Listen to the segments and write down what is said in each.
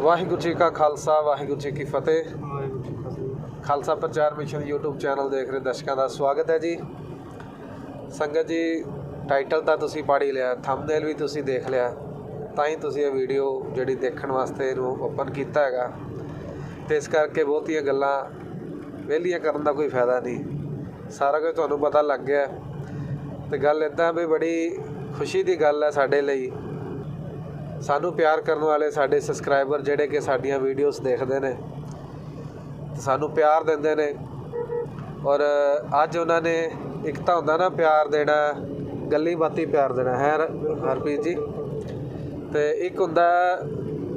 ਵਾਹਿਗੁਰੂ ਜੀ ਕਾ ਖਾਲਸਾ ਵਾਹਿਗੁਰੂ ਜੀ ਕੀ ਫਤਿਹ। ਖਾਲਸਾ। ਪ੍ਰਚਾਰ mission YouTube channel ਦੇਖ ਰਹੇ ਦਰਸ਼ਕਾਂ ਦਾ ਸਵਾਗਤ ਹੈ ਜੀ। ਸੰਗਤ ਜੀ ਟਾਈਟਲ ਤਾਂ ਤੁਸੀਂ ਪੜ੍ਹ ਹੀ ਲਿਆ ਥੰਬਨੇਲ ਵੀ ਤੁਸੀਂ ਦੇਖ ਲਿਆ ਤਾਂ ਹੀ ਤੁਸੀਂ ਇਹ ਵੀਡੀਓ ਜਿਹੜੀ ਦੇਖਣ ਵਾਸਤੇ ਇਹਨੂੰ ਓਪਨ ਕੀਤਾ ਹੈਗਾ। ਤੇ ਇਸ ਕਰਕੇ ਬਹੁਤੀਆਂ ਗੱਲਾਂ ਵਿਹਲੀਆਂ ਕਰਨ ਦਾ ਕੋਈ ਫਾਇਦਾ ਨਹੀਂ। ਸਾਰਾ ਕੁਝ ਤੁਹਾਨੂੰ ਪਤਾ ਲੱਗ ਗਿਆ। ਤੇ ਗੱਲ ਇਦਾਂ ਵੀ ਬੜੀ ਖੁਸ਼ੀ ਦੀ ਗੱਲ ਹੈ ਸਾਡੇ ਲਈ ਸਾਨੂੰ ਪਿਆਰ ਕਰਨ ਵਾਲੇ ਸਾਡੇ ਸਬਸਕ੍ਰਾਈਬਰ ਜਿਹੜੇ ਕਿ ਸਾਡੀਆਂ ਵੀਡੀਓਜ਼ ਦੇਖਦੇ ਨੇ ਸਾਨੂੰ ਪਿਆਰ ਦਿੰਦੇ ਨੇ। ਔਰ ਅੱਜ ਉਹਨਾਂ ਨੇ ਇੱਕ ਤਾਂ ਹੁੰਦਾ ਨਾ ਪਿਆਰ ਦੇਣਾ, ਗੱਲੀ ਬਾਤੀ ਪਿਆਰ ਦੇਣਾ, ਹੈ ਹਰਪ੍ਰੀਤ ਜੀ? ਤੇ ਇੱਕ ਹੁੰਦਾ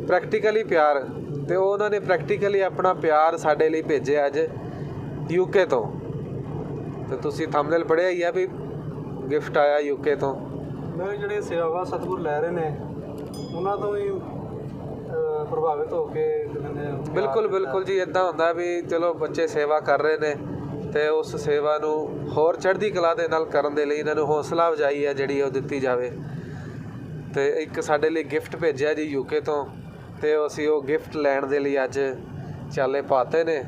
ਪ੍ਰੈਕਟੀਕਲੀ ਪਿਆਰ, ਤੇ ਉਹ ਉਹਨਾਂ ਨੇ ਪ੍ਰੈਕਟੀਕਲੀ ਆਪਣਾ ਪਿਆਰ ਸਾਡੇ ਲਈ ਭੇਜਿਆ ਅੱਜ ਯੂਕੇ ਤੋਂ। ਤੇ ਤੁਸੀਂ ਥੰਬਨੇਲ ਪੜਿਆ ਹੀ ਆ ਵੀ ਗਿਫਟ ਆਇਆ ਯੂਕੇ ਤੋਂ। ਮੇਰੇ ਜਿਹੜੇ ਸੇਵਾ ਸਤਿਗੁਰ ਲੈ ਰਹੇ ਨੇ ਉਹਨਾਂ ਤੋਂ ਹੀ ਪ੍ਰਭਾਵਿਤ ਹੋ ਕੇ ਬਿਲਕੁਲ ਬਿਲਕੁਲ ਜੀ ਇਦਾਂ ਹੁੰਦਾ ਵੀ ਚਲੋ ਬੱਚੇ ਸੇਵਾ ਕਰ ਰਹੇ ਨੇ ਤੇ ਉਸ ਸੇਵਾ ਨੂੰ ਹੋਰ ਚੜ੍ਹਦੀ ਕਲਾ ਦੇ ਨਾਲ ਕਰਨ ਦੇ ਲਈ ਇਹਨਾਂ ਨੂੰ ਹੌਸਲਾ ਅਫਜ਼ਾਈ ਹੈ ਜਿਹੜੀ ਉਹ ਦਿੱਤੀ ਜਾਵੇ। ਤੇ ਇੱਕ ਸਾਡੇ ਲਈ ਗਿਫਟ ਭੇਜਿਆ ਜੀ ਯੂਕੇ ਤੋਂ ਤੇ ਅਸੀਂ ਉਹ ਗਿਫਟ ਲੈਣ ਦੇ ਲਈ ਅੱਜ ਚਾਲੇ ਪਾਤੇ ਨੇ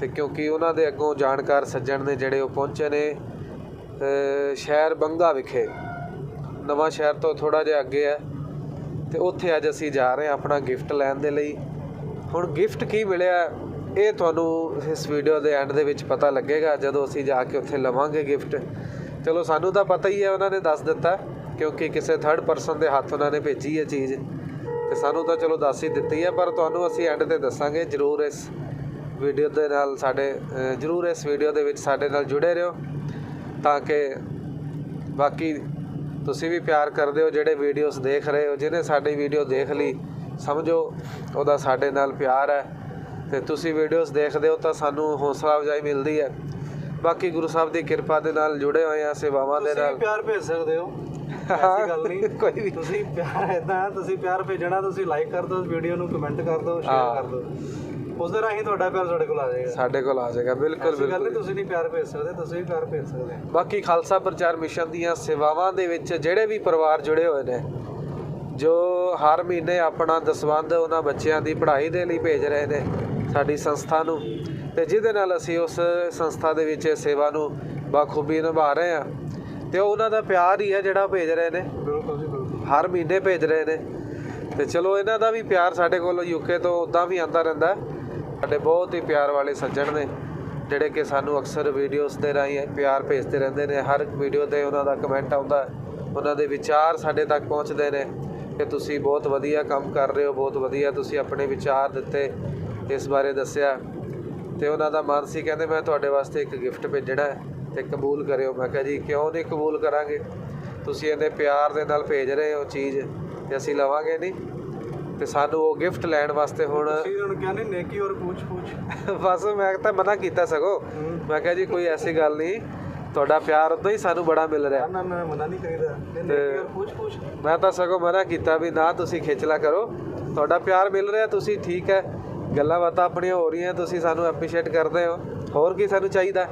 ਤੇ ਕਿਉਂਕਿ ਉਹਨਾਂ ਦੇ ਅੱਗੋਂ ਜਾਣਕਾਰ ਸੱਜਣ ਨੇ ਜਿਹੜੇ ਉਹ ਪਹੁੰਚੇ ਨੇ ਸ਼ਹਿਰ ਬੰਗਾ ਵਿਖੇ। ਨਵਾਂ ਸ਼ਹਿਰ ਤੋਂ ਥੋੜਾ ਜਿਹਾ ਅੱਗੇ ਹੈ। ਤੇ ਉੱਥੇ ਅੱਜ ਅਸੀਂ ਜਾ ਰਹੇ ਹਾਂ ਆਪਣਾ ਗਿਫਟ ਲੈਣ ਦੇ ਲਈ। ਹੁਣ ਗਿਫਟ ਕੀ ਮਿਲਿਆ, ਇਹ ਤੁਹਾਨੂੰ ਇਸ ਵੀਡੀਓ ਦੇ ਐਂਡ ਦੇ ਵਿੱਚ ਪਤਾ ਲੱਗੇਗਾ, ਜਦੋਂ ਅਸੀਂ ਜਾ ਕੇ ਉੱਥੇ ਲਵਾਂਗੇ ਗਿਫਟ ਚਲੋ, ਸਾਨੂੰ ਤਾਂ ਪਤਾ ਹੀ ਹੈ, ਉਹਨਾਂ ਨੇ ਦੱਸ ਦਿੱਤਾ, ਕਿਉਂਕਿ ਕਿਸੇ ਥਰਡ ਪਰਸਨ ਦੇ ਹੱਥ ਉਹਨਾਂ ਨੇ ਭੇਜੀ ਹੈ ਚੀਜ਼। ਤੇ ਸਾਨੂੰ ਤਾਂ ਚਲੋ ਦੱਸ ਹੀ ਦਿੱਤੀ ਹੈ, ਪਰ ਤੁਹਾਨੂੰ ਅਸੀਂ ਐਂਡ ਤੇ ਦੱਸਾਂਗੇ, ਜਰੂਰ ਇਸ ਵੀਡੀਓ ਦੇ ਨਾਲ ਸਾਡੇ ਜਰੂਰ ਇਸ ਵੀਡੀਓ ਦੇ ਵਿੱਚ ਸਾਡੇ ਨਾਲ ਜੁੜੇ ਰਹੋ, ਤਾਂ ਕਿ ਬਾਕੀ ਤੁਸੀਂ ਵੀ ਪਿਆਰ ਕਰਦੇ ਹੋ ਜਿਹੜੇ ਵੀਡੀਓਜ਼ ਦੇਖ ਰਹੇ ਹੋ ਜਿਹਨੇ ਸਾਡੀ ਵੀਡੀਓ ਦੇਖ ਲਈ ਸਮਝੋ ਉਹਦਾ ਸਾਡੇ ਨਾਲ ਪਿਆਰ ਹੈ। ਤੇ ਤੁਸੀਂ ਵੀਡੀਓਜ਼ ਦੇਖਦੇ ਹੋ ਤਾਂ ਸਾਨੂੰ ਹੌਸਲਾ ਅਫਜ਼ਾਈ ਮਿਲਦੀ ਹੈ। ਬਾਕੀ ਗੁਰੂ ਸਾਹਿਬ ਦੀ ਕਿਰਪਾ ਦੇ ਨਾਲ ਜੁੜੇ ਹੋਏ ਆ ਸੇਵਾਵਾਂ ਦੇ ਤੁਸੀਂ ਨਾਲ। ਪਿਆਰ ਭੇਜ ਸਕਦੇ ਹੋ। ਐਸੀ ਗੱਲ ਨਹੀਂ। ਕੋਈ ਵੀ। ਤੁਸੀਂ ਪਿਆਰ ਇਦਾਂ ਤੁਸੀਂ ਪਿਆਰ ਭੇਜਣਾ ਤੁਸੀਂ ਲਾਈਕ ਕਰ ਦਿਓ ਵੀਡੀਓ ਨੂੰ ਕਮੈਂਟ ਕਰ ਦਿਓ। ਸ਼ੇਅਰ ਕਰ ਦਿਓ। ਦੇ ਰਾਹੀਂ ਤੁਹਾਡਾ ਪਿਆਰ ਸਾਡੇ ਕੋਲ ਆ ਜਾਏਗਾ। ਸਾਡੇ ਕੋਲ ਆ ਜਾਏਗਾ ਬਿਲਕੁਲ ਐਸੀ ਗੱਲ ਨਹੀਂ ਬਿਲਕੁਲ। ਤੁਸੀਂ ਨਹੀਂ ਪਿਆਰ ਭੇਜ ਸਕਦੇ ਤੁਸੀਂ ਵੀ ਪਿਆਰ ਭੇਜ ਸਕਦੇ ਹੋ। ਬਾਕੀ ਖਾਲਸਾ ਪ੍ਰਚਾਰ ਮਿਸ਼ਨ ਦੀਆਂ ਸੇਵਾਵਾਂ ਦੇ ਵਿੱਚ ਜਿਹੜੇ ਵੀ ਪਰਿਵਾਰ ਜੁੜੇ ਹੋਏ ਨੇ ਜੋ ਹਰ ਮਹੀਨੇ ਆਪਣਾ ਦਸਵੰਧ ਉਹਨਾਂ ਬੱਚਿਆਂ ਦੀ ਪੜ੍ਹਾਈ ਦੇ ਲਈ ਭੇਜ ਰਹੇ ਨੇ ਸਾਡੀ ਸੰਸਥਾ ਨੂੰ ਤੇ ਜਿਹਦੇ ਨਾਲ ਅਸੀਂ ਉਸ ਸੰਸਥਾ ਦੇ ਵਿੱਚ ਇਹ ਸੇਵਾ ਨੂੰ ਬਾਖੂਬੀ ਨਿਭਾ ਰਹੇ ਹਾਂ। ਤੇ ਉਹ ਉਹਨਾਂ ਦਾ ਪਿਆਰ ਹੀ ਹੈ ਜਿਹੜਾ ਭੇਜ ਰਹੇ ਨੇ। ਬਿਲਕੁਲ ਜੀ ਬਿਲਕੁਲ। ਹਰ ਮਹੀਨੇ ਭੇਜ ਰਹੇ ਨੇ। ਤੇ ਚਲੋ ਇਹਨਾਂ ਦਾ ਵੀ ਪਿਆਰ ਸਾਡੇ ਕੋਲ ਯੂਕੇ ਤੋਂ ਉਦਾਂ ਵੀ ਆਂਦਾ ਰਹਿੰਦਾ। ਹੈ। ਸਾਡੇ ਬਹੁਤ ਹੀ ਪਿਆਰ ਵਾਲੇ ਸੱਜਣ ਨੇ, ਜਿਹੜੇ ਕਿ ਸਾਨੂੰ ਅਕਸਰ ਵੀਡੀਓਜ਼ ਦੇ ਰਾਹੀਂ ਪਿਆਰ ਭੇਜਦੇ ਰਹਿੰਦੇ ਨੇ। ਹਰ ਵੀਡੀਓ ਤੇ ਉਹਨਾਂ ਦਾ ਕਮੈਂਟ ਆਉਂਦਾ ਉਹਨਾਂ ਦੇ ਵਿਚਾਰ ਸਾਡੇ ਤੱਕ ਪਹੁੰਚਦੇ ਨੇ ਕਿ ਤੁਸੀਂ ਬਹੁਤ ਵਧੀਆ ਕੰਮ ਕਰ ਰਹੇ ਹੋ, ਬਹੁਤ ਵਧੀਆ ਤੁਸੀਂ ਆਪਣੇ ਵਿਚਾਰ ਦਿੱਤੇ, ਇਸ ਬਾਰੇ ਦੱਸਿਆ। ਤੇ ਉਹਨਾਂ ਦਾ ਮਨ ਸੀ, ਕਹਿੰਦੇ ਮੈਂ ਤੁਹਾਡੇ ਵਾਸਤੇ ਇੱਕ ਗਿਫਟ ਭੇਜਣਾ ਹੈ ਤੇ ਕਬੂਲ ਕਰਿਓ। ਮੈਂ ਕਿਹਾ ਜੀ, ਕਿਉਂ ਨਹੀਂ ਕਬੂਲ ਕਰਾਂਗੇ? ਤੁਸੀਂ ਇਹਦੇ ਪਿਆਰ ਦੇ ਨਾਲ ਭੇਜ ਰਹੇ ਹੋ ਚੀਜ਼, ਤੇ ਅਸੀਂ ਲਵਾਂਗੇ ਨਹੀਂ। ਤੇ ਸਾਨੂੰ ਉਹ ਗਿਫਟ ਲੈਣ ਵਾਸਤੇ ਹੁਣ ਤੁਸੀਂ ਹੁਣ ਕਹਿੰਦੇ ਨੇਕੀ ਔਰ ਪੂਛ ਪੂਛ। ਬਸ ਮੈਂ ਤਾਂ ਮਨਾ ਕੀਤਾ ਸਗੋ। ਮੈਂ ਕਿਹਾ ਜੀ ਕੋਈ ਐਸੀ ਗੱਲ ਨਹੀਂ ਤੁਹਾਡਾ ਪਿਆਰ ਉਦੋਂ ਹੀ ਸਾਨੂੰ ਬੜਾ ਮਿਲ ਰਿਹਾ। ਨਾ ਨਾ ਮਨਾ ਨਹੀਂ ਕਰੀਦਾ। ਇਹ ਨੇਕੀ ਔਰ ਪੂਛ ਪੂਛ। ਮੈਂ ਤਾਂ ਸਗੋਂ ਮਨਾ ਕੀਤਾ ਵੀ ਨਾ ਤੁਸੀਂ ਖਿਚਲਾ ਕਰੋ। ਤੁਹਾਡਾ ਪਿਆਰ ਮਿਲ ਰਿਹਾ ਤੁਸੀਂ ਠੀਕ ਹੈ। ਗੱਲਾਂ ਬਾਤਾਂ ਆਪਣੀਆਂ ਹੋ ਰਹੀਆਂ ਤੁਸੀਂ ਸਾਨੂੰ ਐਪਰੀਸ਼ੀਏਟ ਕਰਦੇ ਹੋ। ਹੋਰ ਕੀ ਸਾਨੂੰ ਚਾਹੀਦਾ?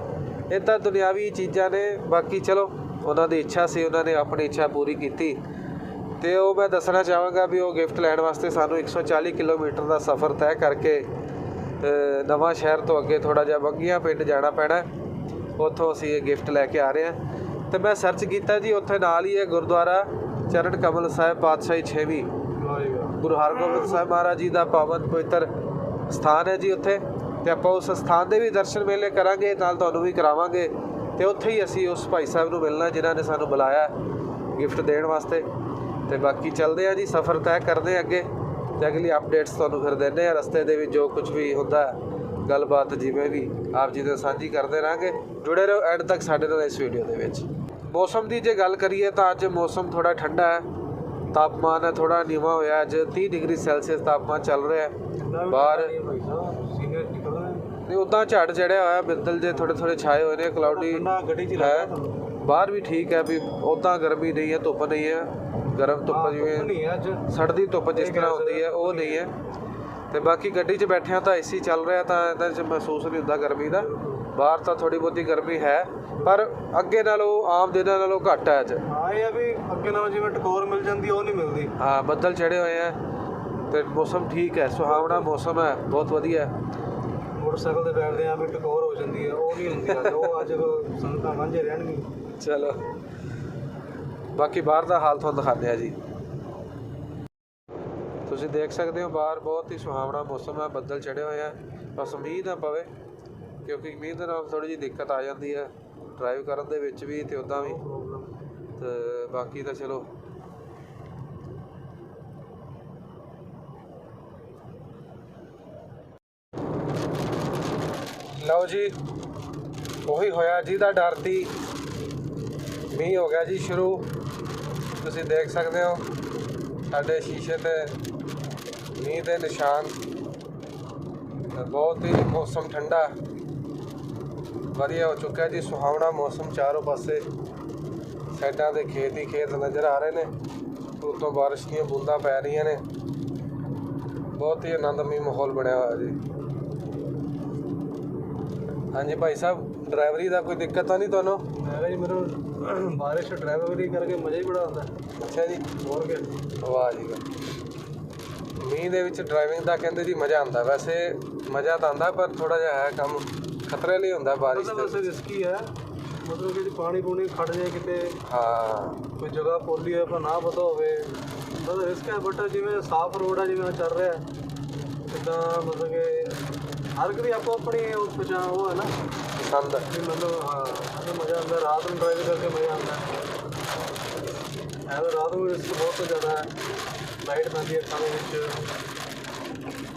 ਇਹ ਤਾਂ ਦੁਨਿਆਵੀ ਚੀਜ਼ਾਂ ਨੇ ਬਾਕੀ ਚਲੋ ਉਹਨਾਂ ਦੀ ਇੱਛਾ ਸੀ ਉਹਨਾਂ ਨੇ ਆਪਣੀ ਇੱਛਾ ਪੂਰੀ ਕੀਤੀ। ਤੇ ਉਹ ਮੈਂ ਦੱਸਣਾ ਚਾਹਾਂਗਾ ਵੀ ਉਹ ਗਿਫਟ ਲੈਣ ਵਾਸਤੇ ਸਾਨੂੰ 140 ਕਿਲੋਮੀਟਰ ਦਾ ਸਫ਼ਰ ਤੈਅ ਕਰਕੇ ਅ, ਨਵਾਂ ਸ਼ਹਿਰ ਤੋਂ ਅੱਗੇ ਥੋੜਾ ਜਿਹਾ ਬੰਗੀਆਂ ਪਿੰਡ ਜਾਣਾ ਪੈਣਾ ਉੱਥੋਂ ਅਸੀਂ ਇਹ ਗਿਫਟ ਲੈ ਕੇ ਆ ਰਹੇ ਹਾਂ। ਤੇ ਮੈਂ ਸਰਚ ਕੀਤਾ ਜੀ ਉੱਥੇ ਨਾਲ ਹੀ ਇਹ ਗੁਰਦੁਆਰਾ ਚਰਨ ਕਮਲ ਸਾਹਿਬ ਪਾਤਸ਼ਾਹੀ 6ਵੀਂ ਗੁਰੂ ਹਰਗੋਬਿੰਦ ਸਾਹਿਬ ਮਹਾਰਾਜ ਜੀ ਦਾ ਪਾਵਨ ਪਵਿੱਤਰ ਸਥਾਨ ਹੈ ਜੀ ਉੱਥੇ। ਤੇ ਆਪਾਂ ਉਸ ਸਥਾਨ ਦੇ ਵੀ ਦਰਸ਼ਨ ਮੇਲੇ ਕਰਾਂਗੇ ਨਾਲ ਤੁਹਾਨੂੰ ਵੀ ਕਰਾਵਾਂਗੇ। ਤੇ ਉੱਥੇ ਹੀ ਅਸੀਂ ਉਸ ਭਾਈ ਸਾਹਿਬ ਨੂੰ ਮਿਲਣਾ ਜਿਨ੍ਹਾਂ ਨੇ ਸਾਨੂੰ ਬੁਲਾਇਆ ਗਿਫਟ ਦੇਣ ਵਾਸਤੇ। ਤੇ ਬਾਕੀ ਚੱਲਦੇ ਆ ਜੀ ਸਫ਼ਰ ਤੈਅ ਕਰਦੇ ਆ ਅੱਗੇ। ਤੇ ਅਗਲੀ ਅਪਡੇਟਸ ਤੁਹਾਨੂੰ ਫਿਰ ਦਿੰਦੇ ਆ ਰਸਤੇ ਦੇ ਵਿੱਚ ਜੋ ਕੁਝ ਵੀ ਹੁੰਦਾ ਹੈ, ਗੱਲਬਾਤ ਜਿਵੇਂ ਵੀ ਆਪ ਜੀ ਦੇ ਸਾਂਝੀ ਕਰਦੇ ਰਹਾਂਗੇ। ਜੁੜੇ ਰਹੋ ਐਂਡ ਤੱਕ ਸਾਡੇ ਨਾਲ ਇਸ ਵੀਡੀਓ ਦੇ ਵਿੱਚ। ਮੌਸਮ ਦੀ ਜੇ ਗੱਲ ਕਰੀਏ ਤਾਂ ਅੱਜ ਮੌਸਮ ਥੋੜਾ ਠੰਡਾ ਹੈ। ਤਾਪਮਾਨ ਹੈ ਥੋੜਾ ਨੀਵਾ ਹੋਇਆ ਅੱਜ 30 ਡਿਗਰੀ ਸੈਲਸੀਅਸ ਤਾਪਮਾਨ ਚੱਲ ਰਿਹਾ ਹੈ। ਬਾਹਰ ਨਹੀਂ ਉਦਾਂ ਝੜ ਚੜਿਆ ਹੋਇਆ ਬੱਦਲ ਜੇ ਥੋੜੇ ਥੋੜੇ ਛਾਏ ਹੋਏ ਨੇ ਕਲਾਉਡੀ ਹੈ ਬਾਹਰ ਵੀ ਠੀਕ ਹੈ ਵੀ ਉਦਾਂ ਗਰਮੀ ਨਹੀਂ ਹੈ ਧੁੱਪ ਨਹੀਂ ਹੈ। ਗਰਮ ਧੁੱਪ ਜਿਵੇਂ ਸੜਦੀ ਧੁੱਪ ਜਿਸ ਤਰ੍ਹਾਂ ਹੁੰਦੀ ਹੈ ਉਹ ਨਹੀਂ ਹੈ। ਤੇ ਬਾਕੀ ਗੱਡੀ 'ਚ ਬੈਠਿਆਂ ਤਾਂ ਏਸੀ ਚੱਲ ਰਿਹਾ ਤਾਂ ਇਹਦੇ 'ਚ ਮਹਿਸੂਸ ਨਹੀਂ ਹੁੰਦਾ ਗਰਮੀ ਦਾ। ਬਾਹਰ ਤਾਂ ਥੋੜੀ ਬਹੁਤੀ ਗਰਮੀ ਹੈ ਪਰ ਅੱਗੇ ਨਾਲੋਂ ਆਮ ਦਿਨਾਂ ਨਾਲੋਂ ਘੱਟ ਹੈ ਅੱਜ। ਹਾਂ ਇਹ ਆ ਵੀ ਅੱਗੇ ਨਾਲ ਜਿਵੇਂ ਟਕੋਰ ਮਿਲ ਜਾਂਦੀ ਉਹ ਨਹੀਂ ਮਿਲਦੀ। ਹਾਂ ਬੱਦਲ ਚੜੇ ਹੋਏ ਆ ਤੇ ਮੌਸਮ ਠੀਕ ਹੈ ਸੁਹਾਵਣਾ ਮੌਸਮ ਹੈ ਬਹੁਤ ਵਧੀਆ। ਹੈ ਮੋਟਰਸਾਈਕਲ ਤੇ ਬੈਠਦੇ ਆ ਵੀ ਟਕੋਰ ਹੋ ਜਾਂਦੀ ਹੈ ਉਹ ਨਹੀਂ ਹੁੰਦੀ ਅੱਜ ਉਹ ਅੱਜ ਸੰਗਤਾਂ ਵਾਂਝੇ ਰਹਿਣਗੀਆਂ ਚਲੋ। ਬਾਕੀ ਬਾਹਰ ਦਾ ਹਾਲ ਤੁਹਾਨੂੰ ਦਿਖਾਉਂਦੇ ਆ ਜੀ। ਤੁਸੀਂ ਦੇਖ ਸਕਦੇ ਹੋ ਬਾਹਰ ਬਹੁਤ ਹੀ ਸੁਹਾਵਣਾ ਮੌਸਮ ਹੈ, ਬੱਦਲ ਚੜੇ ਹੋਏ ਆ। ਬਸ ਮੀਂਹ ਨਾ ਪਵੇ, ਕਿਉਂਕਿ ਮੀਂਹ ਦੇ ਨਾਲ ਥੋੜੀ ਜਿਹੀ ਦਿੱਕਤ ਆ ਜਾਂਦੀ ਹੈ। ਡਰਾਈਵ ਕਰਨ ਦੇ ਵਿੱਚ ਵੀ ਤੇ ਉਦਾਂ ਵੀ। ਤੇ ਬਾਕੀ ਤਾਂ ਚਲੋ। ਲਓ ਜੀ, ਉਹੀ ਹੋਇਆ ਜਿਹਦਾ ਡਰ ਸੀ। ਮੀਂਹ ਹੋ ਗਿਆ ਜੀ ਸ਼ੁਰੂ। ਤੁਸੀਂ ਦੇਖ ਸਕਦੇ ਹੋ, ਸਾਡੇ ਸ਼ੀਸ਼ੇ ਤੇ ਮੀਂਹ ਦੇ ਨਿਸ਼ਾਨ ਬਹੁਤ ਹੀ ਮੌਸਮ ਠੰਡਾ ਵਧੀਆ ਹੋ ਚੁੱਕਾ ਜੀ, ਸੁਹਾਵਣਾ ਮੌਸਮ ਚਾਰੋਂ ਪਾਸੇ ਸਾਈਡਾਂ ਦੇ ਖੇਤ ਹੀ ਖੇਤ ਨਜ਼ਰ ਆ ਰਹੇ ਨੇ ਉੱਤੋਂ ਬਾਰਿਸ਼ ਦੀਆਂ ਬੂੰਦਾਂ ਪੈ ਰਹੀਆਂ ਨੇ, ਬਹੁਤ ਹੀ ਆਨੰਦਮਈ ਮਾਹੌਲ ਬਣਿਆ ਹੋਇਆ ਜੀ। ਹਾਂਜੀ ਭਾਈ ਸਾਹਿਬ ਡਰਾਈਵਰੀ ਦਾ ਕੋਈ ਦਿੱਕਤ ਤਾਂ ਨਹੀਂ ਤੁਹਾਨੂੰ? ਮੈਂ ਕਿਹਾ ਜੀ ਮੈਨੂੰ ਬਾਰਿਸ਼ ਡਰਾਈਵਰੀ ਕਰਕੇ ਮਜ਼ਾ ਹੀ ਬੜਾ ਆਉਂਦਾ। ਅੱਛਾ ਜੀ। ਹੋਰ ਕੀ? ਵਾਹ ਜੀ ਵਾਹ। ਮੀਂਹ ਦੇ ਵਿੱਚ ਡਰਾਈਵਿੰਗ ਦਾ ਕਹਿੰਦੇ ਜੀ ਮਜ਼ਾ ਆਉਂਦਾ। ਵੈਸੇ ਮਜ਼ਾ ਤਾਂ ਆਉਂਦਾ ਪਰ ਥੋੜਾ ਜਿਹਾ ਹੈ ਕੰਮ। ਖਤਰੇ ਲਈ ਹੁੰਦਾ ਬਾਰਿਸ਼ ਮਤਲਬ ਦੇ ਰਿਸਕੀ ਹੈ। ਮਤਲਬ ਕਿ ਜੇ ਪਾਣੀ ਪੂਣੀ ਖੜ ਜਾਏ ਕਿਤੇ ਹਾਂ। ਕੋਈ ਜਗ੍ਹਾ ਪੋਲੀ ਹੈ ਪਰ ਨਾ ਪਤਾ ਹੋਵੇ। ਬਸ ਰਿਸਕ ਹੈ ਬਟ ਜਿਵੇਂ ਸਾਫ਼ ਰੋਡ ਹੈ ਜਿਵੇਂ ਚੱਲ ਰਿਹਾ। ਇਦਾਂ ਮਤਲਬ ਕਿ ਹਰ ਕੋਈ ਆਪੋ ਆਪਣੀ ਉਹ ਪਛਾਣ ਉਹ ਹੈ ਨਾ। ਪਸੰਦ ਹੈ। ਵੀ ਮਤਲਬ ਹਾਂ ਹमें ਮਜ਼ਾ ਆਉਂਦਾ ਰਾਤ ਨੂੰ ਡਰਾਈਵ ਕਰਕੇ ਮਜ਼ਾ ਆਉਂਦਾ। ਹੈ ਤਾਂ ਰਾਤ ਨੂੰ ਰਿਸਕ ਬਹੁਤ ਜ਼ਿਆਦਾ ਹੈ ਲਾਈਟ ਪੈਂਦੀ ਹੈ ਅੱਖਾਂ ਦੇ ਵਿੱਚ।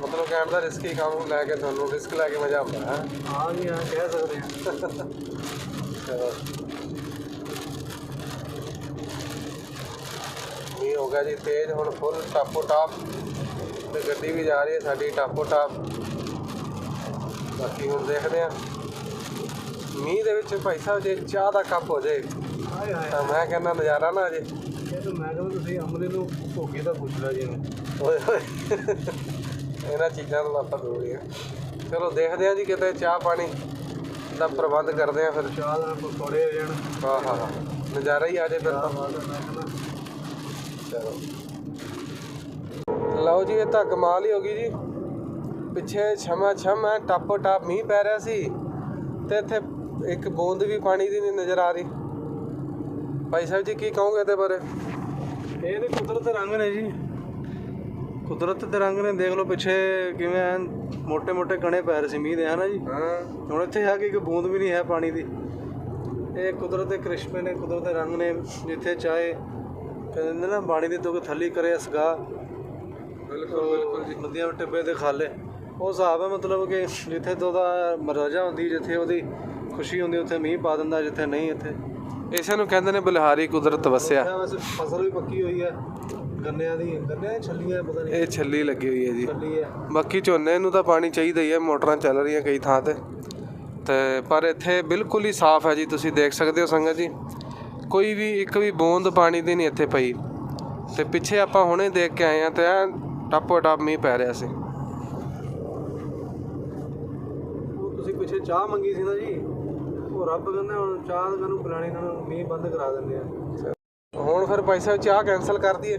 ਮਤਲਬ ਕਹਿਣ ਦਾ ਰਿਸਕੀ ਕੰਮ ਲੈ ਕੇ ਤੁਹਾਨੂੰ ਰਿਸਕ ਲੈ ਕੇ ਮਜ਼ਾ ਆਉਂਦਾ ਹੈ। ਹਾਂ ਜੀ ਹਾਂ ਕਹਿ ਸਕਦੇ ਹਾਂ। ਮੀਂਹ ਹੋ ਗਿਆ ਜੀ ਤੇਜ਼ ਹੁਣ ਫੁੱਲ ਟਾਪੋ ਟਾਪ। ਤੇ ਗੱਡੀ ਵੀ ਜਾ ਰਹੀ ਹੈ ਸਾਡੀ ਟਾਪੋ ਟਾਪ। ਬਾਕੀ ਹੁਣ ਦੇਖਦੇ ਆ ਮੀਂਹ ਦੇ ਵਿੱਚ ਭਾਈ ਸਾਹਿਬ ਜੇ ਚਾਹ ਦਾ ਕੱਪ ਹੋ ਹਾਏ ਹਾਏ। ਤਾਂ ਮੈਂ ਕਹਿੰਦਾ ਨਜ਼ਾਰਾ ਨਾ ਅਜੇ ਇਹ ਤਾਂ ਮੈਂ ਕਹਿੰਦਾ ਤੁਸੀਂ ਅਮਲੇ ਨੂੰ ਭੋਗੇ ਦਾ ਪੁੱਛ ਲਿਆ ਜੀ ਓਏ ਹੋਏ ਇਹਨਾਂ ਚੀਜ਼ਾਂ ਤੋਂ ਆਪਾਂ ਦੂਰ ਹੀ ਆ। ਚਲੋ ਦੇਖਦੇ ਆ ਜੀ ਕਿਤੇ ਚਾਹ ਪਾਣੀ ਦਾ ਪ੍ਰਬੰਧ ਕਰਦੇ ਆ ਫਿਰ। ਚਾਹ ਨਾਲ ਪਕੌੜੇ ਹੋ ਜਾਣ ਹਾਂ ਹਾਂ ਹਾਂ। ਨਜ਼ਾਰਾ ਹੀ ਆ ਜੇ ਫਿਰ ਤਾਂ। ਚਲੋ। ਲਓ ਜੀ ਇਹ ਤਾਂ ਕਮਾਲ ਹੀ ਹੋ ਗਈ ਜੀ। ਪਿੱਛੇ ਛਮਾ ਛਮ ਹੈ ਟਾਪੋ ਟਾਪ ਮੀਂਹ ਪੈ ਰਿਹਾ ਸੀ ਤੇ ਇੱਥੇ ਇੱਕ ਬੂੰਦ ਵੀ ਪਾਣੀ ਦੀ ਨਹੀਂ ਨਜ਼ਰ ਆ ਰਹੀ। ਭਾਈ ਸਾਹਿਬ ਜੀ ਕੀ ਕਹੋਗੇ ਤੇ ਬਾਰੇ? ਇਹ ਤੇ ਕੁਦਰਤ ਦੇ ਰੰਗ ਨੇ ਜੀ। ਕੁਦਰਤ ਦੇ ਰੰਗ ਨੇ ਦੇਖ ਲਓ ਪਿੱਛੇ ਕਿਵੇਂ ਮੋٹے ਮੋਟੇ ਕਣੇ ਪੈ ਰਹੇ ਸੀ ਮੀਂਹ ਦੇ ਹਨਾ ਜੀ? ਹਾਂ। ਹੁਣ ਇੱਥੇ ਆ ਕੇ ਇੱਕ ਬੂੰਦ ਵੀ ਨਹੀਂ ਹੈ ਪਾਣੀ ਦੀ। ਇਹ ਕੁਦਰਤ ਦੇ ਕ੍ਰਿਸ਼ਮੇ ਨੇ ਕੁਦਰਤ ਦੇ ਰੰਗ ਨੇ ਜਿੱਥੇ ਚਾਹੇ ਕਹਿੰਦੇ ਨਾ ਬਾਣੀ ਦੇ ਤੋਂ ਥੱਲੀ ਕਰੇ ਅਸਗਾ। ਬਿਲਕੁਲ ਬਿਲਕੁਲ ਜੀ। ਨਦੀਆਂ ਟਿੱਬੇ ਦੇ ਖਾਲੇ। ਉਹ ਹਿਸਾਬ ਹੈ ਮਤਲਬ ਕਿ ਜਿੱਥੇ ਤੋਂ ਉਹਦਾ ਮਰਜ਼ਾ ਹੁੰਦੀ ਜਿੱਥੇ ਉਹਦੀ ਖੁਸ਼ੀ ਹੁੰਦੀ ਉੱਥੇ ਮੀਂਹ ਪਾ ਦਿੰਦਾ ਜਿੱਥੇ ਨਹੀਂ ਇੱਥੇ। ਇਸੇ ਨੂੰ ਕਹਿੰਦੇ ਨੇ ਬਲਿਹਾਰੀ ਕੁਦਰਤ ਵਸਿਆ। ਵੈਸੇ ਫਸਲ ਵੀ ਪੱਕੀ ਹੋਈ ਹੈ ਗੰਨਿਆਂ ਦੀ ਗੰਨਿਆਂ ਦੀਆਂ ਛੱਲੀਆਂ ਪਤਾ ਨਹੀਂ। ਇਹ ਛੱਲੀ ਲੱਗੀ ਹੋਈ ਹੈ ਜੀ। ਛੱਲੀ ਹੈ। ਬਾਕੀ ਝੋਨੇ ਨੂੰ ਤਾਂ ਪਾਣੀ ਚਾਹੀਦਾ ਹੀ ਹੈ ਮੋਟਰਾਂ ਚੱਲ ਰਹੀਆਂ ਕਈ ਥਾਂ ਤੇ। ਤੇ ਪਰ ਇੱਥੇ ਬਿਲਕੁਲ ਹੀ ਸਾਫ਼ ਹੈ ਜੀ ਤੁਸੀਂ ਦੇਖ ਸਕਦੇ ਹੋ ਸੰਗਤ ਜੀ। ਕੋਈ ਵੀ ਇੱਕ ਵੀ ਬੂੰਦ ਪਾਣੀ ਦੀ ਨਹੀਂ ਇੱਥੇ ਪਈ। ਤੇ ਪਿੱਛੇ ਆਪਾਂ ਹੁਣੇ ਦੇਖ ਕੇ ਆਏ ਆ ਤੇ ਟਾਪੋ ਟਾਪ ਮੀਂਹ ਪੈ ਰਿਹਾ ਸੀ ਉਹ ਤੁਸੀਂ ਪਿੱਛੇ ਚਾਹ ਮੰਗੀ ਸੀ ਨਾ ਜੀ ਉਹ ਰੱਬ ਕਹਿੰਦਾ ਹੁਣ ਚਾਹ ਤਾਂ ਮੈਨੂੰ ਪਿਲਾਣੀ ਇਹਨਾਂ ਨੂੰ ਮੀਂਹ ਬੰਦ ਕਰਾ ਦਿੰਦੇ ਆ। ਹੁਣ ਫਿਰ ਭਾਈ ਸਾਹਿਬ ਚਾਹ ਕੈਨਸਲ ਕਰ ਦਈਏ।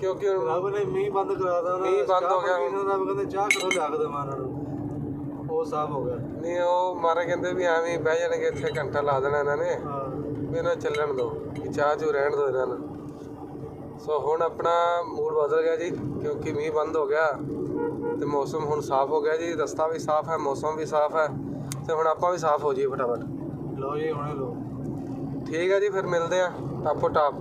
ਕਿਉਂਕਿ ਰੱਬ ਨੇ ਮੀਂਹ ਬੰਦ ਕਰਾਤਾ ਉਹਨਾਂ ਮੀਂਹ ਬੰਦ ਹੋ ਗਿਆ ਹੁਣ। ਰੱਬ ਕਹਿੰਦੇ ਚਾਹ ਕਦੋਂ ਲਿਆ ਕੇ ਦੇਵਾਂ ਇਹਨਾਂ ਨੂੰ? ਉਹ ਸਾਫ਼ ਹੋ ਗਿਆ। ਨਹੀਂ ਉਹ ਮਾਰੇ ਕਹਿੰਦੇ ਵੀ ਐਵੇਂ ਬਹਿ ਜਾਣਗੇ ਇੱਥੇ ਘੰਟਾ ਲਾ ਦੇਣਾ ਇਹਨਾਂ ਨੇ। ਹਾਂ। ਇਹਨਾਂ ਚੱਲਣ ਦਿਓ ਕਿ ਚਾਹ ਚੂ ਰਹਿਣ ਦਿਓ ਇਹਨਾਂ ਨੂੰ। ਸੋ ਹੁਣ ਆਪਣਾ ਮੂਡ ਬਦਲ ਗਿਆ ਜੀ ਕਿਉਂਕਿ ਮੀਂਹ ਬੰਦ ਹੋ ਗਿਆ ਤੇ ਮੌਸਮ ਹੁਣ ਸਾਫ਼ ਹੋ ਗਿਆ ਜੀ। ਰਸਤਾ ਵੀ ਸਾਫ਼ ਹੈ ਮੌਸਮ ਵੀ ਸਾਫ਼ ਹੈ ਤੇ ਹੁਣ ਆਪਾਂ ਵੀ ਸਾਫ਼ ਹੋ ਜਾਈਏ ਫਟਾਫਟ। ਲਓ ਜੀ ਹੁਣੇ ਲਓ। ਠੀਕ ਹੈ ਜੀ ਫਿਰ ਮਿਲਦੇ ਆ ਟਾਪੋ ਟਾਪ।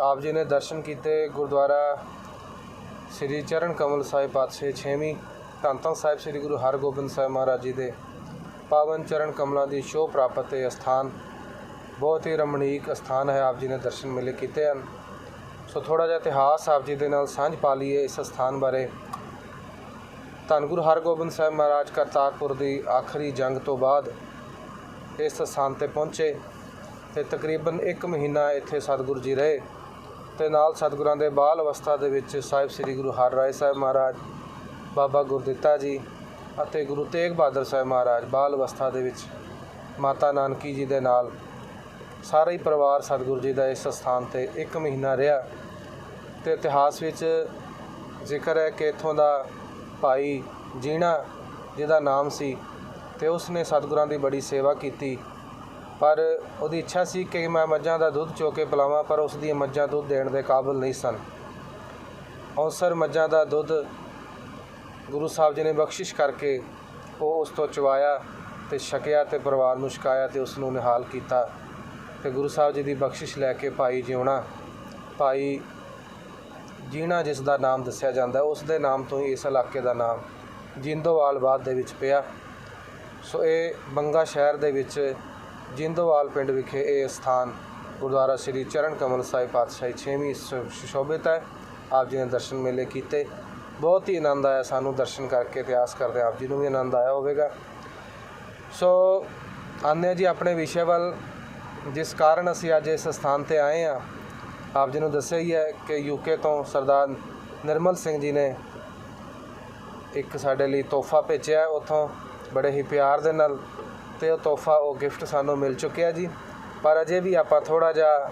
ਆਪ ਜੀ ਨੇ ਦਰਸ਼ਨ ਕੀਤੇ ਗੁਰਦੁਆਰਾ ਸ੍ਰੀ ਚਰਨ ਕਮਲ ਸਾਹਿਬ ਪਾਤਸ਼ਾਹ 6ਵੀਂ ਧੰਨ ਧੰਨ ਸਾਹਿਬ ਸ੍ਰੀ ਗੁਰੂ ਹਰਗੋਬਿੰਦ ਸਾਹਿਬ ਮਹਾਰਾਜ ਜੀ ਦੇ ਪਾਵਨ ਚਰਨ ਕਮਲਾਂ ਦੀ ਸ਼ੋਭ ਪ੍ਰਾਪਤ ਇਹ ਸਥਾਨ ਬਹੁਤ ਹੀ ਰਮਣੀਕ ਸਥਾਨ ਹੈ, ਆਪ ਜੀ ਨੇ ਦਰਸ਼ਨ ਮਿਲੇ ਕੀਤੇ ਹਨ। ਸੋ ਥੋੜਾ ਜਿਹਾ ਇਤਿਹਾਸ ਆਪ ਜੀ ਦੇ ਨਾਲ ਸਾਂਝ ਪਾ ਲਈਏ ਇਸ ਸਥਾਨ ਬਾਰੇ। ਧੰਨ ਗੁਰੂ ਹਰਗੋਬਿੰਦ ਸਾਹਿਬ ਮਹਾਰਾਜ ਕਰਤਾਰਪੁਰ ਦੀ ਆਖਰੀ ਜੰਗ ਤੋਂ ਬਾਅਦ ਇਸ ਸਥਾਨ ਤੇ ਪਹੁੰਚੇ ਤੇ ਤਕਰੀਬਨ 1 ਮਹੀਨਾ ਇੱਥੇ ਸਤਿਗੁਰੂ ਜੀ ਰਹੇ। ਤੇ ਨਾਲ ਸਤਿਗੁਰਾਂ ਦੇ ਬਾਲ ਅਵਸਥਾ ਦੇ ਵਿੱਚ ਸਾਹਿਬ ਸ੍ਰੀ ਗੁਰੂ ਹਰ ਰਾਏ ਸਾਹਿਬ ਮਹਾਰਾਜ, ਬਾਬਾ ਗੁਰਦਿੱਤਾ ਜੀ ਅਤੇ ਗੁਰੂ ਤੇਗ ਬਹਾਦਰ ਸਾਹਿਬ ਮਹਾਰਾਜ ਬਾਲ ਅਵਸਥਾ ਦੇ ਵਿੱਚ ਮਾਤਾ ਨਾਨਕੀ ਜੀ ਦੇ ਨਾਲ ਸਾਰਾ ਹੀ ਪਰਿਵਾਰ ਸਤਿਗੁਰੂ ਜੀ ਦਾ ਇਸ ਸਥਾਨ ਤੇ ਇੱਕ ਮਹੀਨਾ ਰਿਹਾ ਤੇ ਇਤਿਹਾਸ ਵਿੱਚ ਜ਼ਿਕਰ ਹੈ ਕਿ ਇੱਥੋਂ ਦਾ ਭਾਈ ਜੀਣਾ ਜਿਹਦਾ ਨਾਮ ਸੀ ਤੇ ਉਸਨੇ ਸਤਿਗੁਰਾਂ ਦੀ ਬੜੀ ਸੇਵਾ ਕੀਤੀ ਪਰ ਉਹਦੀ ਇੱਛਾ ਸੀ ਕਿ ਮੈਂ ਮੱਝਾਂ ਦਾ ਦੁੱਧ ਚੋ ਕੇ ਪਿਲਾਵਾਂ, ਪਰ ਉਸ ਦੀਆਂ ਮੱਝਾਂ ਦੁੱਧ ਦੇਣ ਦੇ ਕਾਬਿਲ ਨਹੀਂ ਸਨ। ਔਸਰ ਮੱਝਾਂ ਦਾ ਦੁੱਧ ਗੁਰੂ ਸਾਹਿਬ ਜੀ ਨੇ ਬਖਸ਼ਿਸ਼ ਕਰਕੇ ਉਹ ਉਸ ਤੋਂ ਚਵਾਇਆ ਤੇ ਛਕਿਆ ਤੇ ਪਰਿਵਾਰ ਨੂੰ ਛਕਾਇਆ ਤੇ ਉਸ ਨੂੰ ਨਿਹਾਲ ਕੀਤਾ ਤੇ ਗੁਰੂ ਸਾਹਿਬ ਜੀ ਦੀ ਬਖਸ਼ਿਸ਼ ਲੈ ਕੇ ਭਾਈ ਜਿਉਣਾ, ਭਾਈ ਜੀਣਾ ਜਿਸ ਦਾ ਨਾਮ ਦੱਸਿਆ ਜਾਂਦਾ, ਉਸ ਦੇ ਨਾਮ ਤੋਂ ਹੀ ਇਸ ਇਲਾਕੇ ਦਾ ਨਾਮ ਜਿੰਦੋਵਾਲ ਬਾਦ ਦੇ ਵਿੱਚ ਪਿਆ। ਸੋ ਇਹ ਬੰਗਾ ਸ਼ਹਿਰ ਦੇ ਵਿੱਚ ਜਿੰਦੋਵਾਲ ਪਿੰਡ ਵਿਖੇ ਇਹ ਸਥਾਨ ਗੁਰਦੁਆਰਾ ਸ੍ਰੀ ਚਰਨ ਕਮਲ ਸਾਹਿਬ ਪਾਤਸ਼ਾਹੀ 6ਵੀਂ ਸੁਸ਼ੋਭਿਤ ਹੈ। ਆਪ ਜੀ ਨੇ ਦਰਸ਼ਨ ਮੇਲੇ ਕੀਤੇ। ਬਹੁਤ ਹੀ ਆਨੰਦ ਆਇਆ ਸਾਨੂੰ ਦਰਸ਼ਨ ਕਰਕੇ, ਇਤਿਹਾਸ ਕਰਦੇ ਆਪ ਜੀ ਨੂੰ ਵੀ ਆਨੰਦ ਆਇਆ ਹੋਵੇਗਾ। ਸੋ ਆਨੇ ਜੀ ਆਪਣੇ ਵਿਸ਼ੇ ਵੱਲ। ਜਿਸ ਕਾਰਨ ਅਸੀਂ ਅੱਜ ਇਸ ਸਥਾਨ ਤੇ ਆਏ ਹਾਂ, ਆਪ ਜੀ ਨੂੰ ਦੱਸਿਆ ਹੀ ਹੈ ਕਿ ਯੂਕੇ ਤੋਂ ਸਰਦਾਰ ਨਿਰਮਲ ਸਿੰਘ ਜੀ ਨੇ ਇੱਕ ਸਾਡੇ ਲਈ ਤੋਹਫਾ ਭੇਜਿਆ ਹੈ। ਉੱਥੋਂ ਬੜੇ ਹੀ ਪਿਆਰ ਦੇ ਨਾਲ ਤੇ ਉਹ ਤੋਹਫਾ, ਉਹ ਗਿਫਟ ਸਾਨੂੰ ਮਿਲ ਚੁੱਕਿਆ ਜੀ। ਪਰ ਅਜੇ ਵੀ ਆਪਾਂ ਥੋੜਾ ਜਿਹਾ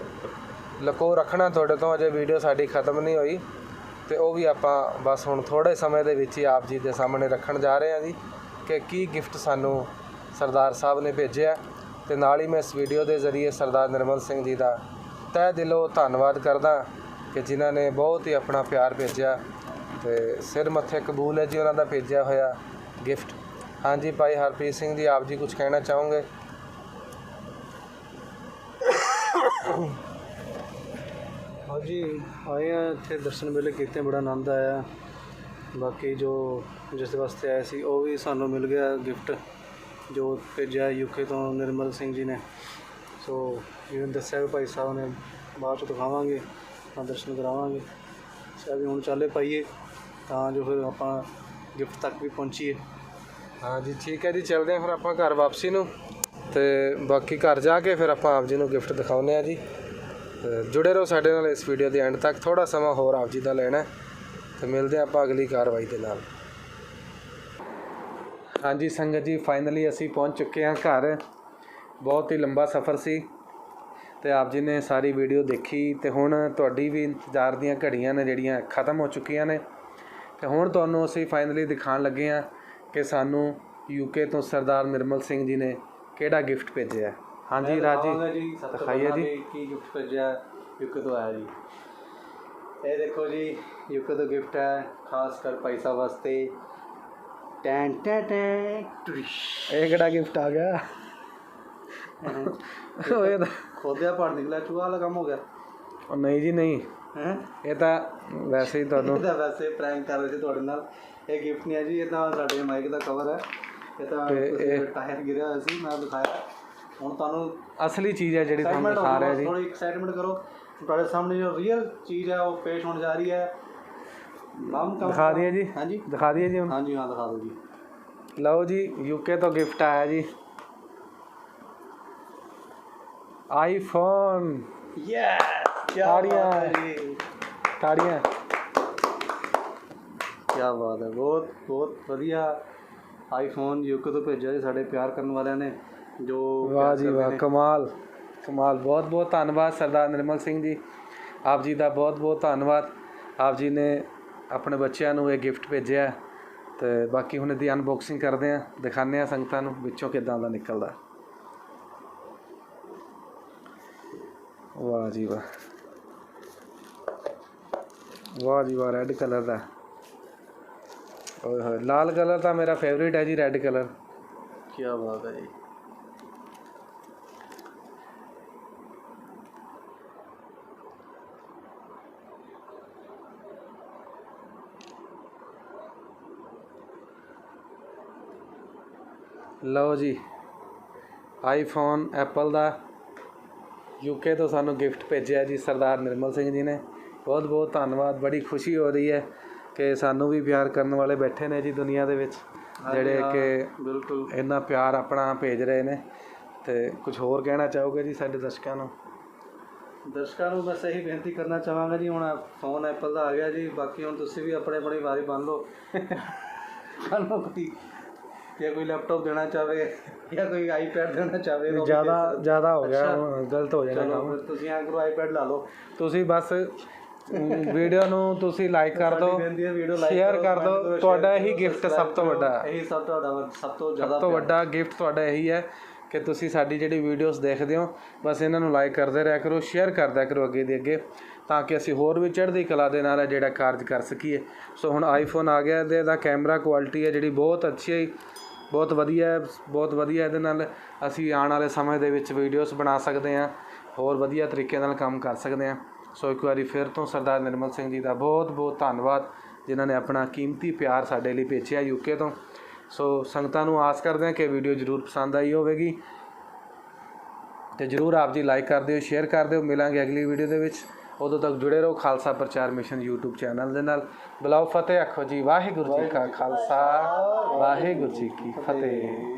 ਲਕੋ ਰੱਖਣਾ ਤੁਹਾਡੇ ਤੋਂ, ਅਜੇ ਵੀਡੀਓ ਸਾਡੀ ਖਤਮ ਨਹੀਂ ਹੋਈ। ਤੇ ਉਹ ਵੀ ਆਪਾਂ ਬਸ ਹੁਣ ਥੋੜੇ ਸਮੇਂ ਦੇ ਵਿੱਚ ਹੀ ਆਪ ਜੀ ਦੇ ਸਾਹਮਣੇ ਰੱਖਣ ਜਾ ਰਹੇ ਹਾਂ ਜੀ, ਕਿ ਕੀ ਗਿਫਟ ਸਾਨੂੰ ਸਰਦਾਰ ਸਾਹਿਬ ਨੇ ਭੇਜਿਆ। ਤੇ ਨਾਲ ਹੀ ਮੈਂ ਇਸ ਵੀਡੀਓ ਦੇ ਜ਼ਰੀਏ ਸਰਦਾਰ ਨਿਰਮਲ ਸਿੰਘ ਜੀ ਦਾ ਤਹਿ ਦਿਲੋਂ ਧੰਨਵਾਦ ਕਰਦਾ ਕਿ ਜਿਨ੍ਹਾਂ ਨੇ ਬਹੁਤ ਹੀ ਆਪਣਾ ਪਿਆਰ ਭੇਜਿਆ। ਤੇ ਸਿਰ ਮੱਥੇ ਕਬੂਲ ਹੈ ਜੀ, ਉਹਨਾਂ ਦਾ ਭੇਜਿਆ ਹੋਇਆ ਗਿਫਟ ਹਾਂਜੀ ਭਾਈ ਹਰਪ੍ਰੀਤ ਸਿੰਘ ਜੀ, ਆਪ ਜੀ ਕੁਝ ਕਹਿਣਾ ਚਾਹੋਗੇ? ਹਾਂਜੀ, ਆਏ ਆ ਇੱਥੇ ਦਰਸ਼ਨ ਮੇਲੇ ਕੀਤੇ, ਬੜਾ ਆਨੰਦ ਆਇਆ। ਬਾਕੀ ਜੋ ਜਿਸ ਵਾਸਤੇ ਆਏ ਸੀ, ਉਹ ਵੀ ਸਾਨੂੰ ਮਿਲ ਗਿਆ ਗਿਫਟ, ਜੋ ਭੇਜਿਆ ਯੂਕੇ ਤੋਂ ਨਿਰਮਲ ਸਿੰਘ ਜੀ ਨੇ। ਸੋ ਜਿਵੇਂ ਦੱਸਿਆ ਵੀ ਭਾਈ ਸਾਹਿਬ ਨੇ, ਬਾਅਦ ਚ ਦਿਖਾਵਾਂਗੇ, ਤਾਂ ਦਰਸ਼ਨ ਕਰਾਵਾਂਗੇ। ਅੱਛਾ ਵੀ ਹੁਣ ਚਾਲੇ ਪਾਈਏ, ਤਾਂ ਜੋ ਫਿਰ ਆਪਾਂ ਗਿਫਟ ਤੱਕ ਵੀ ਪਹੁੰਚੀਏ। ਹਾਂਜੀ, ਠੀਕ ਹੈ ਜੀ, ਚੱਲਦੇ ਹਾਂ ਫਿਰ ਆਪਾਂ ਘਰ ਵਾਪਸੀ ਨੂੰ। ਤੇ ਬਾਕੀ ਘਰ ਜਾ ਕੇ ਫਿਰ ਆਪਾਂ ਆਪ ਜੀ ਨੂੰ ਗਿਫਟ ਦਿਖਾਉਨੇ ਆ ਜੀ। ਤੇ ਜੁੜੇ ਰਹੋ ਸਾਡੇ ਨਾਲ ਇਸ ਵੀਡੀਓ ਦੇ ਐਂਡ ਤੱਕ ਥੋੜਾ ਸਮਾਂ ਹੋਰ ਆਪ ਜੀ ਦਾ ਲੈਣਾ ਹੈ। ਤੇ ਮਿਲਦੇ ਹਾਂ ਆਪਾਂ ਅਗਲੀ ਕਾਰਵਾਈ ਦੇ ਨਾਲ। ਹਾਂਜੀ, ਸੰਗਤ ਜੀ ਫਾਈਨਲੀ ਅਸੀਂ ਪਹੁੰਚ ਚੁੱਕੇ ਹਾਂ ਘਰ। ਬਹੁਤ ਹੀ ਲੰਬਾ ਸਫ਼ਰ ਸੀ। ਤੇ ਆਪ ਜੀ ਨੇ ਸਾਰੀ ਵੀਡੀਓ ਦੇਖੀ। ਤੇ ਹੁਣ ਤੁਹਾਡੀ ਵੀ ਇੰਤਜ਼ਾਰ ਦੀਆਂ ਘੜੀਆਂ ਨੇ ਜਿਹੜੀਆਂ ਖਤਮ ਹੋ ਚੁੱਕੀਆਂ ਨੇ। ਤੇ ਹੁਣ ਤੁਹਾਨੂੰ ਅਸੀਂ ਫਾਈਨਲੀ ਦਿਖਾਉਣ ਲੱਗੇ ਹਾਂ ਕਿ ਸਾਨੂੰ ਯੂਕੇ ਤੋਂ ਸਰਦਾਰ ਨਿਰਮਲ ਸਿੰਘ ਜੀ ਨੇ ਕਿਹੜਾ ਗਿਫਟ ਭੇਜਿਆ। ਹਾਂਜੀ ਰਾਜ ਦਿਖਾਈਏ ਜੀ। ਕੀ ਗਿਫਟ ਭੇਜਿਆ ਯੂਕੇ ਤੋਂ ਆਇਆ ਜੀ। ਇਹ ਦੇਖੋ ਜੀ ਯੂਕੇ ਤੋਂ ਗਿਫਟ ਹੈ ਖਾਸ ਕਰ ਸਾਹਿਬ ਵਾਸਤੇ। ਟੈਂ ਟੈਂ ਟੈਂ ਇਹ ਕਿਹੜਾ ਗਿਫਟ ਆ ਗਿਆ? ਓਏ ਤਾਂ- ਖੋਦਿਆ ਪੜ ਨਿਕਲਿਆ ਚੂਹਾ ਵਾਲਾ ਕੰਮ ਹੋ ਗਿਆ। ਉਹ ਨਹੀਂ ਜੀ ਨਹੀਂ। ਹੈ? ਇਹ ਤਾਂ ਵੈਸੇ ਹੀ ਤੁਹਾਨੂੰ ਇਹਦਾ ਵੈਸੇ ਪ੍ਰੈਂਕ ਕਰ ਰਹੇ ਸੀ ਤੁਹਾਡੇ ਨਾਲ। ਇਹ ਗਿਫਟ ਨਹੀਂ ਹੈ ਜੀ ਇਹ ਤਾਂ ਸਾਡੇ ਮਾਈਕ ਦਾ ਕਵਰ ਹੈ। ਇਹ ਤਾਂ ਤੇ ਇਹ- ਟਾਇਰ ਗਿਰਿਆ ਹੋਇਆ ਸੀ ਮੈਂ ਦਿਖਾਇਆ। ਹੁਣ ਤੁਹਾਨੂੰ ਅਸਲੀ ਚੀਜ਼ ਹੈ ਜਿਹੜੀ ਤੁਹਾਨੂੰ ਦਿਖਾ ਰਿਹਾ ਜੀ। ਥੋੜੀ ਐਕਸਾਈਟਮੈਂਟ ਕਰੋ। ਤੁਹਾਡੇ ਸਾਹਮਣੇ ਜੋ ਰੀਅਲ ਚੀਜ਼ ਹੈ ਉਹ ਪੇਸ਼ ਹੋਣ ਜਾ ਰਹੀ ਹੈ। ਨਾਮ ਕੰਮ ਦਿਖਾ ਦਈਏ ਜੀ। ਹਾਂਜੀ। ਦਿਖਾ ਦਈਏ ਜੀ ਹੁਣ। ਹਾਂਜੀ ਹਾਂ ਦਿਖਾ ਦਿਓ ਜੀ। ਲਓ ਜੀ ਯੂਕੇ ਤੋਂ ਗਿਫਟ ਆਇਆ ਜੀ। ਆਈਫੋਨ ਯੈਸ ਤਾੜੀਆਂ। ਤਾੜੀਆਂ। ਕੀ ਬਾਤ ਹੈ। ਬਹੁਤ ਬਹੁਤ ਵਧੀਆ ਆਈਫੋਨ ਯੂਕੇ ਤੋਂ ਭੇਜਿਆ ਜੀ ਸਾਡੇ ਪਿਆਰ ਕਰਨ ਵਾਲਿਆਂ ਨੇ ਜੋ ਵਾਹ ਜੀ ਵਾਹ। ਕਮਾਲ ਕਮਾਲ। ਬਹੁਤ ਬਹੁਤ ਧੰਨਵਾਦ ਸਰਦਾਰ ਨਿਰਮਲ ਸਿੰਘ ਜੀ। ਆਪ ਜੀ ਦਾ ਬਹੁਤ ਬਹੁਤ ਧੰਨਵਾਦ। ਆਪ ਜੀ ਨੇ ਆਪਣੇ ਬੱਚਿਆਂ ਨੂੰ ਇਹ ਗਿਫਟ ਭੇਜਿਆ ਤੇ ਬਾਕੀ ਹੁਣ ਇਹਦੀ ਅਨਬਾਕਸਿੰਗ ਕਰਦੇ ਆ ਦਿਖਾਉਂਦੇ ਆ ਸੰਗਤਾਂ ਨੂੰ ਵਿੱਚੋਂ ਕਿਦਾਂ ਦਾ ਨਿਕਲਦਾ। ਵਾਹ ਜੀ ਵਾਹ। ਵਾਹ ਜੀ ਵਾਹ ਰੈੱਡ ਕਲਰ ਦਾ। ਓਏ ਹੋਏ ਲਾਲ ਕਲਰ ਤਾਂ ਮੇਰਾ ਫੇਵਰਿਟ ਹੈ ਜੀ ਰੈੱਡ ਕਲਰ ਕੀ ਬਾਤ ਹੈ ਜੀ। ਲਓ ਜੀ ਆਈਫੋਨ ਐਪਲ ਦਾ। ਯੂਕੇ ਤੋਂ ਸਾਨੂੰ ਗਿਫਟ ਭੇਜਿਆ ਜੀ ਸਰਦਾਰ ਨਿਰਮਲ ਸਿੰਘ ਜੀ ਨੇ। ਬਹੁਤ ਬਹੁਤ ਧੰਨਵਾਦ। ਬੜੀ ਖੁਸ਼ੀ ਹੋ ਰਹੀ ਹੈ ਕਿ ਸਾਨੂੰ ਵੀ ਪਿਆਰ ਕਰਨ ਵਾਲੇ ਬੈਠੇ ਨੇ ਜੀ ਦੁਨੀਆ ਦੇ ਵਿੱਚ ਜਿਹੜੇ ਕਿ ਬਿਲਕੁਲ। ਇੰਨਾ ਪਿਆਰ ਆਪਣਾ ਭੇਜ ਰਹੇ ਨੇ। ਤੇ ਕੁਝ ਹੋਰ ਕਹਿਣਾ ਚਾਹੋਗੇ ਜੀ ਸਾਡੇ ਦਰਸ਼ਕਾਂ ਨੂੰ? ਦਰਸ਼ਕਾਂ ਨੂੰ ਬਸ ਇਹੀ ਬੇਨਤੀ ਕਰਨਾ ਚਾਹਾਂਗਾ ਜੀ ਹੁਣ ਫੋਨ ਐਪਲ ਦਾ ਆ ਗਿਆ ਜੀ ਬਾਕੀ ਹੁਣ ਤੁਸੀਂ ਵੀ ਆਪਣੇ ਆਪਣੀ ਵਾਰੀ ਬੰਨ ਲਓ। ਕੱਲ ਨੂੰ ਕੋਈ ਜੇ ਕੋਈ ਲੈਪਟਾਪ ਦੇਣਾ ਚਾਹਵੇ ਜਾਂ ਕੋਈ ਆਈਪੈਡ ਦੇਣਾ ਚਾਹਵੇ ਉਹ ਵੀ ਜ਼ਿਆਦਾ ਜ਼ਿਆਦਾ ਹੋ ਗਿਆ ਗਲਤ ਹੋ। ਜਾਣਾ ਫਿਰ ਤੁਸੀਂ ਐਂ ਕਰੋ ਆਈਪੈਡ ਲਾ ਲਓ। ਤੁਸੀਂ ਬਸ ਵੀਡੀਓ ਨੂੰ ਤੁਸੀਂ ਲਾਈਕ ਕਰ ਦਿਓ ਹੈ ਸ਼ੇਅਰ ਕਰ ਦਿਓ। ਤੁਹਾਡਾ ਇਹੀ ਗਿਫਟ ਸਭ ਤੋਂ ਵੱਡਾ। ਇਹੀ ਸਭ ਤੁਹਾਡਾ ਵੱਡ- ਸਭ ਤੋਂ ਜ਼ਿਆਦਾ ਸਭ ਤੋਂ ਵੱਡਾ ਗਿਫਟ ਤੁਹਾਡਾ ਇਹੀ ਹੈ ਕਿ ਤੁਸੀਂ ਸਾਡੀ ਜਿਹੜੀ ਵੀਡੀਓਜ਼ ਦੇਖਦੇ ਹੋ ਬਸ ਇਹਨਾਂ ਨੂੰ ਲਾਈਕ ਕਰਦੇ ਰਿਹਾ ਕਰੋ ਸ਼ੇਅਰ ਕਰਦਿਆ ਕਰੋ ਅੱਗੇ ਦੀ ਅੱਗੇ ਤਾਂ ਕਿ ਅਸੀਂ ਹੋਰ ਵੀ ਚੜ੍ਹਦੀ ਕਲਾ ਦੇ ਨਾਲ ਜਿਹੜਾ ਕਾਰਜ ਕਰ ਸਕੀਏ। ਸੋ ਹੁਣ ਆਈਫੋਨ ਆ ਗਿਆ ਤੇ ਇਹਦਾ ਕੈਮਰਾ ਕੁਆਲਿਟੀ ਹੈ ਜਿਹੜੀ ਬਹੁਤ ਅੱਛੀ ਹੈ ਬਹੁਤ ਵਧੀਆ ਹੈ ਬਹੁਤ ਵਧੀਆ ਇਹਦੇ ਨਾਲ ਅਸੀਂ ਆਉਣ ਵਾਲੇ ਸਮੇਂ ਦੇ ਵਿੱਚ ਵੀਡੀਓਜ਼ ਬਣਾ ਸਕਦੇ ਹਾਂ ਹੋਰ ਵਧੀਆ ਤਰੀਕੇ ਨਾਲ ਕੰਮ ਕਰ ਸਕਦੇ ਹਾਂ। ਸੋ ਇੱਕ ਵਾਰੀ ਫਿਰ ਤੋਂ ਸਰਦਾਰ ਨਿਰਮਲ ਸਿੰਘ ਜੀ ਦਾ ਬਹੁਤ ਬਹੁਤ ਧੰਨਵਾਦ, ਜਿਨ੍ਹਾਂ ਨੇ ਆਪਣਾ ਕੀਮਤੀ ਪਿਆਰ ਸਾਡੇ ਲਈ ਭੇਜਿਆ ਯੂਕੇ ਤੋਂ। ਸੋ ਸੰਗਤਾਂ ਨੂੰ ਆਸ ਕਰਦੇ ਹਾਂ ਕਿ ਵੀਡੀਓ ਜ਼ਰੂਰ ਪਸੰਦ ਆਈ ਹੋਵੇਗੀ। ਤੇ ਜਰੂਰ ਆਪ ਜੀ ਲਾਈਕ ਕਰ ਦਿਓ, ਸ਼ੇਅਰ ਕਰ ਦਿਓ। ਮਿਲਾਂਗੇ ਅਗਲੀ ਵੀਡੀਓ ਦੇ ਵਿੱਚ। ਉਦੋਂ ਤੱਕ ਜੁੜੇ ਰਹੋ ਖਾਲਸਾ ਪ੍ਰਚਾਰ ਮਿਸ਼ਨ YouTube ਚੈਨਲ ਦੇ ਨਾਲ। ਬੁਲਾਓ ਫਤਿਹ ਆਖੋ ਜੀ। ਵਾਹਿਗੁਰੂ ਜੀ ਕਾ ਖਾਲਸਾ। ਵਾਹਿਗੁਰੂ ਜੀ ਕੀ ਫਤਿਹ।